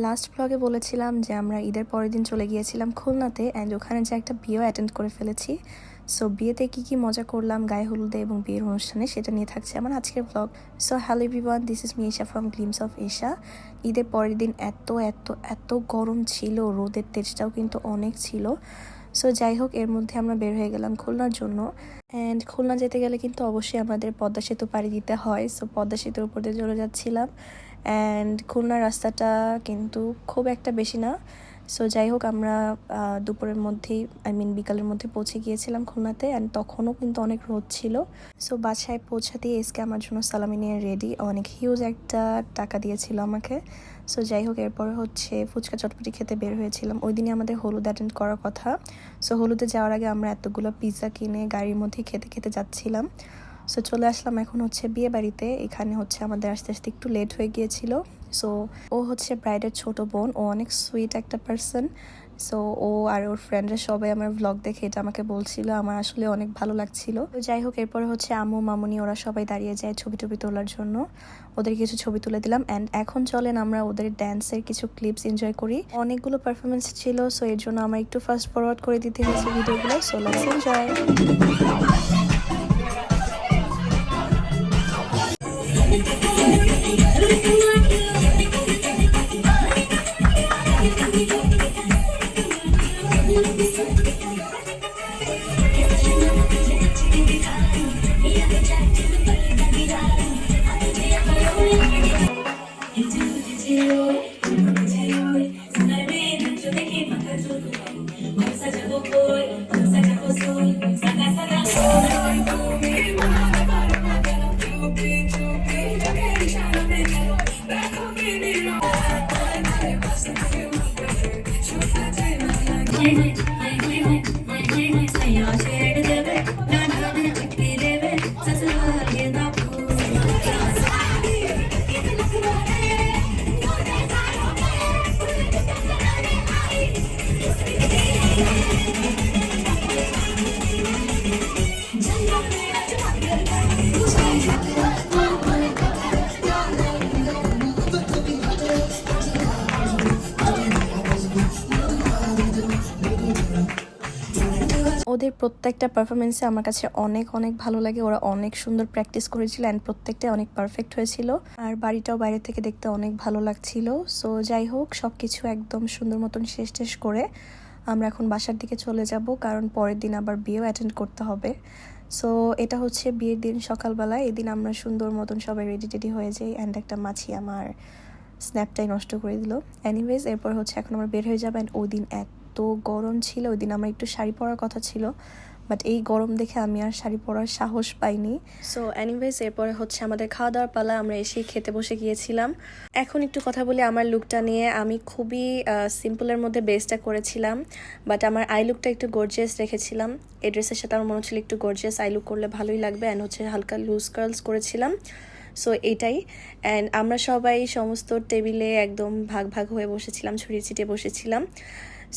Last ব্লগে বলেছিলাম যে আমরা ঈদের পরের দিন চলে গিয়েছিলাম খুলনাতে অ্যান্ড ওখানে যে একটা বিয়েও অ্যাটেন্ড করে ফেলেছি। সো বিয়েতে কী কী মজা করলাম, গায়ে হলুদে এবং বিয়ের অনুষ্ঠানে সেটা নিয়ে থাকছে আমার আজকের vlog so hello everyone this is me Esha from glimpse of Esha ঈদের পরের দিন এত এত এত গরম ছিল, রোদের তেজটাও কিন্তু অনেক ছিল। সো যাই হোক, এর মধ্যে আমরা বের হয়ে গেলাম খুলনার জন্য। অ্যান্ড খুলনা যেতে গেলে কিন্তু অবশ্যই আমাদের পদ্মা সেতু পাড়ি দিতে হয়। সো পদ্মা সেতুর উপর দিয়ে চলে যাচ্ছিলাম। অ্যান্ড খুলনার রাস্তাটা কিন্তু খুব একটা বেশি না। সো যাই হোক, আমরা দুপুরের মধ্যেই আই মিন বিকালের মধ্যে পৌঁছে গিয়েছিলাম খুলনাতে অ্যান্ড তখনও কিন্তু অনেক রোদ ছিল। সো বাসায় পৌঁছাতেই এসকে আমার জন্য সালামি নিয়ে রেডি অনেক হিউজ একটা টাকা দিয়েছিল আমাকে। সো যাই হোক, এরপরে হচ্ছে ফুচকা চটপটি খেতে বের হয়েছিলাম। ওই দিনই আমাদের হলুদ অ্যাটেন্ড করার কথা। সো হলুদে যাওয়ার আগে আমরা এতগুলো পিৎজা কিনে গাড়ির মধ্যে খেতে খেতে যাচ্ছিলাম। সো চলে আসলাম এখন হচ্ছে বিয়ে বাড়িতে। এখানে হচ্ছে আমাদের আস্তে আস্তে একটু লেট হয়ে গিয়েছিল। সো ও হচ্ছে ব্রাইডের ছোট বোন। ও অনেক সুইট একটা পার্সন সো ও আর ওর ফ্রেন্ডরা সবাই আমার ব্লগ দেখে এটা আমাকে বলছিল। আমার আসলে অনেক ভালো লাগছিল। তো যাই হোক, এরপরে হচ্ছে আমু মামুনি ওরা সবাই দাঁড়িয়ে যায় ছবি টবি তোলার জন্য। ওদের কিছু ছবি তুলে দিলাম। অ্যান্ড এখন চলেন আমরা ওদের ড্যান্সের কিছু ক্লিপস এনজয় করি। অনেকগুলো পারফরমেন্স ছিল। সো এর জন্য আমার একটু ফাস্ট ফরওয়ার্ড করে দিতে হয়েছে ভিডিওগুলো সো লেটস এনজয় you. 为为为为为，谁要去？ওদের প্রত্যেকটা পারফরমেন্সে আমার কাছে অনেক অনেক ভালো লাগে। ওরা অনেক সুন্দর প্র্যাকটিস করেছিল অ্যান্ড প্রত্যেকটা অনেক পারফেক্ট হয়েছিল। আর বাড়িটাও বাইরে থেকে দেখতে অনেক ভালো লাগছিল। সো যাই হোক সব কিছু একদম সুন্দর মতন শেষ টেষ করে আমরা এখন বাসার দিকে চলে যাব, কারণ পরের দিন আবার বিয়েও অ্যাটেন্ড করতে হবে। সো এটা হচ্ছে বিয়ের দিন সকালবেলা। এদিন আমরা সুন্দর মতন সবাই রেডি টেডি হয়ে যাই অ্যান্ড একটা মাছি আমার স্ন্যাপটাই নষ্ট করে দিল। অ্যানিওয়েজ এরপর হচ্ছে এখন আমরা বের হয়ে যাব অ্যান্ড ওই দিন এত গরম ছিল, ওই দিন আমার একটু শাড়ি পরার কথা ছিল বাট এই গরম দেখে আমি আর শাড়ি পরার সাহস পাইনি। সো এনিওয়েজ এরপরে হচ্ছে আমাদের খাওয়া দাওয়ার পালা, আমরা এসেই খেতে বসে গিয়েছিলাম। এখন একটু কথা বলি আমার লুকটা নিয়ে। আমি খুবই সিম্পলের মধ্যে বেসটা করেছিলাম বাট আমার আই লুকটা একটু গর্জিয়াস রেখেছিলাম। এই ড্রেসের সাথে আমার মনে হচ্ছিল একটু গর্জিয়াস আই লুক করলে ভালোই লাগবে অ্যান্ড হচ্ছে হালকা লুজ কার্লস করেছিলাম। সো এটাই অ্যান্ড আমরা সবাই সমস্ত টেবিলে একদম ভাগ ভাগ হয়ে বসেছিলাম, ছড়িয়ে ছিটিয়ে বসেছিলাম।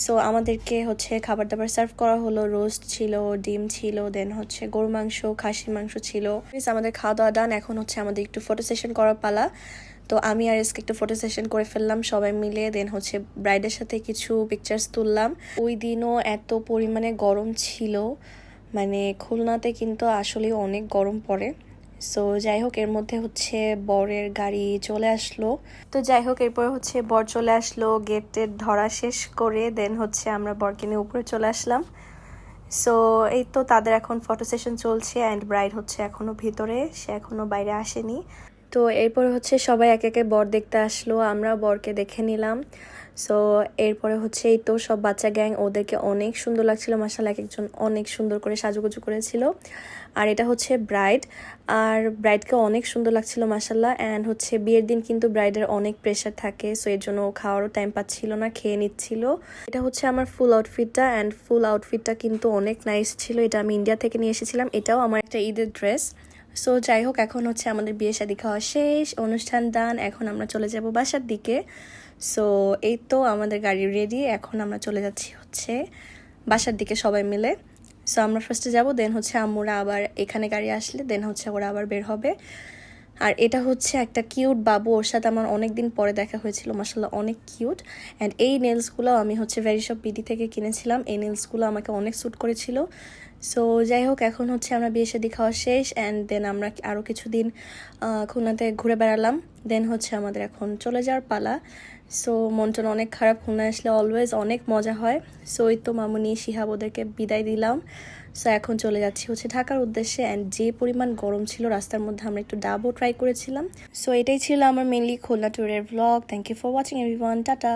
সো আমাদেরকে হচ্ছে খাবার দাবার সার্ভ করা হলো রোস্ট ছিল, ডিম ছিল দেন হচ্ছে গরু মাংস, খাসির মাংস ছিল। আমাদের খাওয়া দাওয়া ডান এখন হচ্ছে আমাদের একটু ফটো সেশন করার পালা। তো আমি আর এসকে একটু ফটো সেশন করে ফেললাম সবাই মিলে দেন হচ্ছে ব্রাইডের সাথে কিছু পিকচার্স তুললাম। ওই দিনও এত পরিমাণে গরম ছিল মানে খুলনাতে কিন্তু আসলে অনেক গরম পড়ে। সো যাই হোক এর মধ্যে হচ্ছে বরের গাড়ি চলে আসলো। তো যাই হোক এরপর হচ্ছে বর চলে আসলো গেটের ধরা শেষ করে দেন হচ্ছে আমরা বরকে নিয়ে উপরে চলে আসলাম। সো এই তো তাদের এখন ফটো সেশন চলছে অ্যান্ড ব্রাইড হচ্ছে এখনও ভিতরে, সে এখনও বাইরে আসেনি। তো এরপরে হচ্ছে সবাই এক একে বর দেখতে আসলো আমরা বরকে দেখে নিলাম। সো এরপরে হচ্ছে এই তো সব বাচ্চা গ্যাং, ওদেরকে অনেক সুন্দর লাগছিল মাসাল এক একজন অনেক সুন্দর করে সাজুগুজু করেছিল। আর এটা হচ্ছে ব্রাইড, আর ব্রাইডকে অনেক সুন্দর লাগছিল মাসাল্লাহ অ্যান্ড হচ্ছে বিয়ের দিন কিন্তু ব্রাইডের অনেক প্রেশার থাকে সো এর জন্য খাওয়ারও টাইম পাচ্ছিল না, খেয়ে নিচ্ছিল। এটা হচ্ছে আমার ফুল আউটফিটটা অ্যান্ড ফুল আউটফিটটা কিন্তু অনেক নাইস ছিল, এটা আমি ইন্ডিয়া থেকে নিয়ে এসেছিলাম, এটাও আমার একটা ঈদের ড্রেস সো যাই হোক এখন হচ্ছে আমাদের বিয়ে শাদী খাওয়া শেষ, অনুষ্ঠান দান এখন আমরা চলে যাব বাসার দিকে। সো এই তো আমাদের গাড়ি রেডি এখন আমরা চলে যাচ্ছি হচ্ছে বাসার দিকে সবাই মিলে। সো আমরা ফার্স্টে যাব দেন হচ্ছে আম্মুরা আবার এখানে গাড়ি আসলে দেন হচ্ছে ওরা আবার বের হবে। আর এটা হচ্ছে একটা কিউট বাবু, ওর সাথে আমার অনেক দিন পরে দেখা হয়েছিল মাসাল্লাহ অনেক কিউট অ্যান্ড এই নেলসগুলো আমি হচ্ছে ভেরি শপ বিডি থেকে কিনেছিলাম, এই নেলসগুলো আমাকে অনেক স্যুট করেছিল। সো যাই হোক এখন হচ্ছে আমরা বিয়ে শাদি খাওয়া শেষ অ্যান্ড দেন আমরা আরও কিছুদিন খুলনাতে ঘুরে বেড়ালাম। দেন হচ্ছে আমাদের এখন চলে যাওয়ার পালা। সো মন টন অনেক খারাপ, খুলনায় আসলে অলওয়েজ অনেক মজা হয়। সো এই তো মামুনি, শিহাব ওদেরকে বিদায় দিলাম। সো এখন চলে যাচ্ছি হচ্ছে ঢাকার উদ্দেশ্যে অ্যান্ড যে পরিমাণ গরম ছিল রাস্তার মধ্যে আমরা একটু ডাবও ট্রাই করেছিলাম। সো এটাই ছিল আমার মেনলি খুলনা ট্যুরের vlog thank you for watching everyone tata.